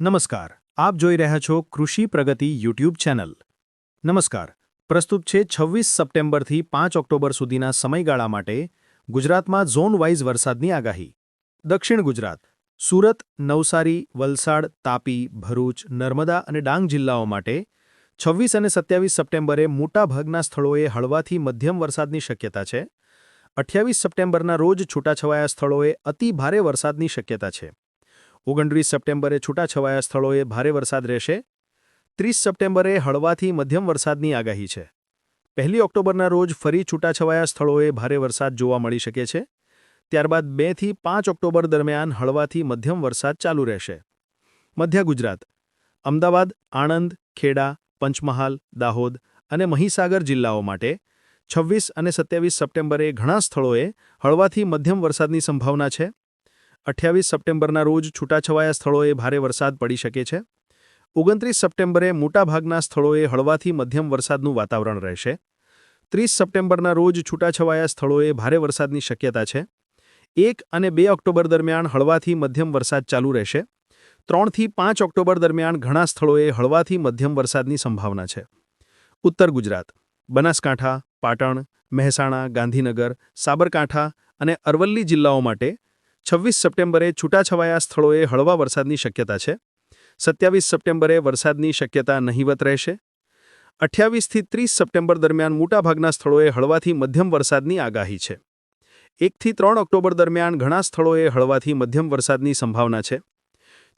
નમસ્કાર. આપ જોઈ રહ્યા છો કૃષિ પ્રગતિ યુટ્યુબ ચેનલ. નમસ્કાર. પ્રસ્તુત છે છવ્વીસ સપ્ટેમ્બરથી પાંચ ઓક્ટોબર સુધીના સમયગાળા માટે ગુજરાતમાં ઝોન વાઇઝ વરસાદની આગાહી. દક્ષિણ ગુજરાત, સુરત, નવસારી, વલસાડ, તાપી, ભરૂચ, નર્મદા અને ડાંગ જિલ્લાઓ માટે છવ્વીસ અને સત્યાવીસ સપ્ટેમ્બરે મોટાભાગના સ્થળોએ હળવાથી મધ્યમ વરસાદની શક્યતા છે. અઠ્યાવીસ સપ્ટેમ્બરના રોજ છૂટાછવાયા સ્થળોએ અતિ ભારે વરસાદની શક્યતા છે. ઓગણત્રીસ સપ્ટેમ્બરે છૂટાછવાયા સ્થળોએ ભારે વરસાદ રહેશે. ત્રીસ સપ્ટેમ્બરે હળવાથી મધ્યમ વરસાદની આગાહી છે. પહેલી ઓક્ટોબરના રોજ ફરી છૂટાછવાયા સ્થળોએ ભારે વરસાદ જોવા મળી શકે છે. ત્યારબાદ બેથી પાંચ ઓક્ટોબર દરમિયાન હળવાથી મધ્યમ વરસાદ ચાલુ રહેશે. મધ્ય ગુજરાત, અમદાવાદ, આણંદ, ખેડા, પંચમહાલ, દાહોદ અને મહીસાગર જિલ્લાઓ માટે છવ્વીસ અને સત્યાવીસ સપ્ટેમ્બરે ઘણા સ્થળોએ હળવાથી મધ્યમ વરસાદની સંભાવના છે. અઠ્યાવીસ સપ્ટેમ્બરના રોજ છૂટાછવાયા સ્થળોએ ભારે વરસાદ પડી શકે છે. ઓગણત્રીસ સપ્ટેમ્બરે મોટાભાગના સ્થળોએ હળવાથી મધ્યમ વરસાદનું વાતાવરણ રહેશે. ત્રીસ સપ્ટેમ્બરના રોજ છૂટાછવાયા સ્થળોએ ભારે વરસાદની શક્યતા છે. એક અને બે ઓક્ટોબર દરમિયાન હળવાથી મધ્યમ વરસાદ ચાલુ રહેશે. ત્રણથી પાંચ ઓક્ટોબર દરમિયાન ઘણા સ્થળોએ હળવાથી મધ્યમ વરસાદની સંભાવના છે. ઉત્તર ગુજરાત, બનાસકાંઠા, પાટણ, મહેસાણા, ગાંધીનગર, સાબરકાંઠા અને અરવલ્લી જિલ્લાઓ માટે છવ્વીસ સપ્ટેમ્બરે છૂટાછવાયા સ્થળોએ હળવા વરસાદની શક્યતા છે. સત્યાવીસ સપ્ટેમ્બરે વરસાદની શક્યતા નહીવત રહેશે. અઠ્યાવીસથી ત્રીસ સપ્ટેમ્બર દરમિયાન મોટાભાગના સ્થળોએ હળવાથી મધ્યમ વરસાદની આગાહી છે. એકથી ત્રણ ઓક્ટોબર દરમિયાન ઘણા સ્થળોએ હળવાથી મધ્યમ વરસાદની સંભાવના છે.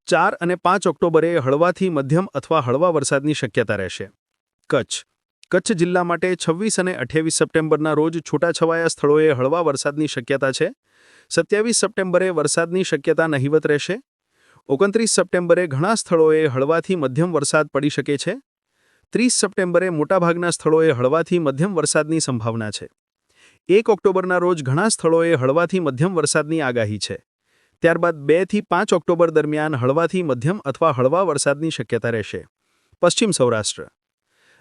ચાર અને પાંચ ઓક્ટોબરે હળવાથી મધ્યમ અથવા હળવા વરસાદની શક્યતા રહેશે. કચ્છ કચ્છ જિલ્લા માટે છવ્વીસ અને અઠ્યાવીસ સપ્ટેમ્બરના રોજ છૂટાછવાયા સ્થળોએ હળવા વરસાદની શક્યતા છે. સત્યાવીસ સપ્ટેમ્બરે વરસાદની શક્યતા નહીવત રહેશે. ઓગણત્રીસ સપ્ટેમ્બરે ઘણા સ્થળોએ હળવાથી મધ્યમ વરસાદ પડી શકે છે. ત્રીસ સપ્ટેમ્બરે મોટાભાગના સ્થળોએ હળવાથી મધ્યમ વરસાદની સંભાવના છે. એક ઓક્ટોબરના રોજ ઘણા સ્થળોએ હળવાથી મધ્યમ વરસાદની આગાહી છે. ત્યારબાદ બેથી પાંચ ઓક્ટોબર દરમિયાન હળવાથી મધ્યમ અથવા હળવા વરસાદની શક્યતા રહેશે. પશ્ચિમ સૌરાષ્ટ્ર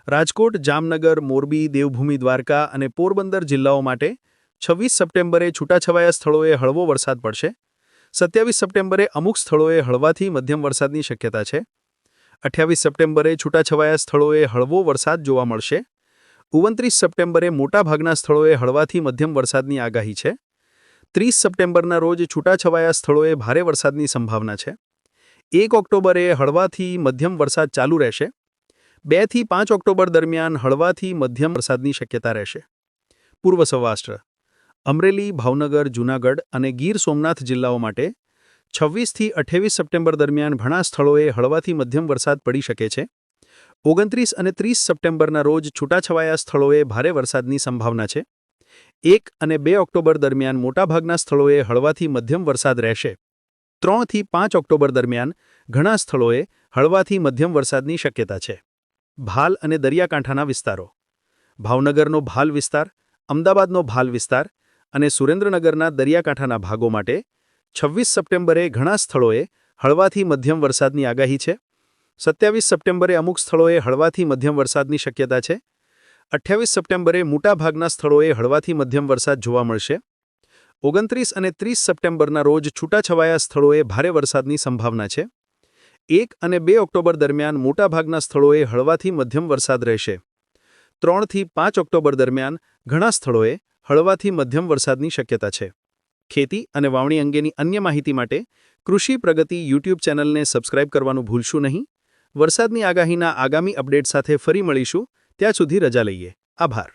રાજકોટ, જામનગર, મોરબી, દેવભૂમિ, દ્વારકા અને પોરબંદર જિલ્લાઓ માટે છવ્વીસ સપ્ટેમ્બરે છૂટાછવાયા સ્થળોએ હળવો વરસાદ પડશે. સત્યાવીસ સપ્ટેમ્બરે અમુક સ્થળોએ હળવાથી મધ્યમ વરસાદની શક્યતા છે. અઠ્યાવીસ સપ્ટેમ્બરે છૂટાછવાયા સ્થળોએ હળવો વરસાદ જોવા મળશે. ઓગણત્રીસ સપ્ટેમ્બરે મોટાભાગના સ્થળોએ હળવાથી મધ્યમ વરસાદની આગાહી છે. ત્રીસ સપ્ટેમ્બરના રોજ છૂટાછવાયા સ્થળોએ ભારે વરસાદની સંભાવના છે. એક ઓક્ટોબરે હળવાથી મધ્યમ વરસાદ ચાલુ રહેશે. બેથી પાંચ ઓક્ટોબર દરમિયાન હળવાથી મધ્યમ વરસાદની શક્યતા રહેશે. પૂર્વ સૌરાષ્ટ્ર, અમરેલી, ભાવનગર, જૂનાગઢ અને ગીર સોમનાથ જિલ્લાઓ માટે છવ્વીસથી અઠ્યાવીસ સપ્ટેમ્બર દરમિયાન ઘણા સ્થળોએ હળવાથી મધ્યમ વરસાદ પડી શકે છે. ઓગણત્રીસ અને ત્રીસ સપ્ટેમ્બરના રોજ છૂટાછવાયા સ્થળોએ ભારે વરસાદની સંભાવના છે. એક અને બે ઓક્ટોબર દરમિયાન મોટાભાગના સ્થળોએ હળવાથી મધ્યમ વરસાદ રહેશે. ત્રણથી પાંચ ઓક્ટોબર દરમિયાન ઘણા સ્થળોએ હળવાથી મધ્યમ વરસાદની શક્યતા છે. ભાલ અને દરિયાકાંઠાના વિસ્તારો. ભાવનગરનો ભાલ વિસ્તાર, અમદાવાદનો ભાલ વિસ્તાર અને સુરેન્દ્રનગરના દરિયાકાંઠાના ભાગો માટે છવ્વીસ સપ્ટેમ્બરે ઘણા સ્થળોએ હળવાથી મધ્યમ વરસાદની આગાહી છે. સત્યાવીસ સપ્ટેમ્બરે અમુક સ્થળોએ હળવાથી મધ્યમ વરસાદની શક્યતા છે. અઠ્યાવીસ સપ્ટેમ્બરે મોટાભાગના સ્થળોએ હળવાથી મધ્યમ વરસાદ જોવા મળશે. ઓગણત્રીસ અને ત્રીસ સપ્ટેમ્બરના રોજ છૂટાછવાયા સ્થળોએ ભારે વરસાદની સંભાવના છે. એક અને બે ઓક્ટોબર દરમિયાન મોટાભાગના સ્થળોએ હળવાથી મધ્યમ વરસાદ રહેશે. ત્રણથી પાંચ ઓક્ટોબર દરમિયાન ઘણા સ્થળોએ હળવાથી મધ્યમ વરસાદની શક્યતા છે. ખેતી અને વાવણી અંગેની અન્ય માહિતી માટે કૃષિ પ્રગતિ યુટ્યુબ ચેનલને સબસ્ક્રાઇબ કરવાનું ભૂલશું નહીં. વરસાદની આગાહીના આગામી અપડેટ સાથે ફરી મળીશું. ત્યાં સુધી રજા લઈએ. આભાર.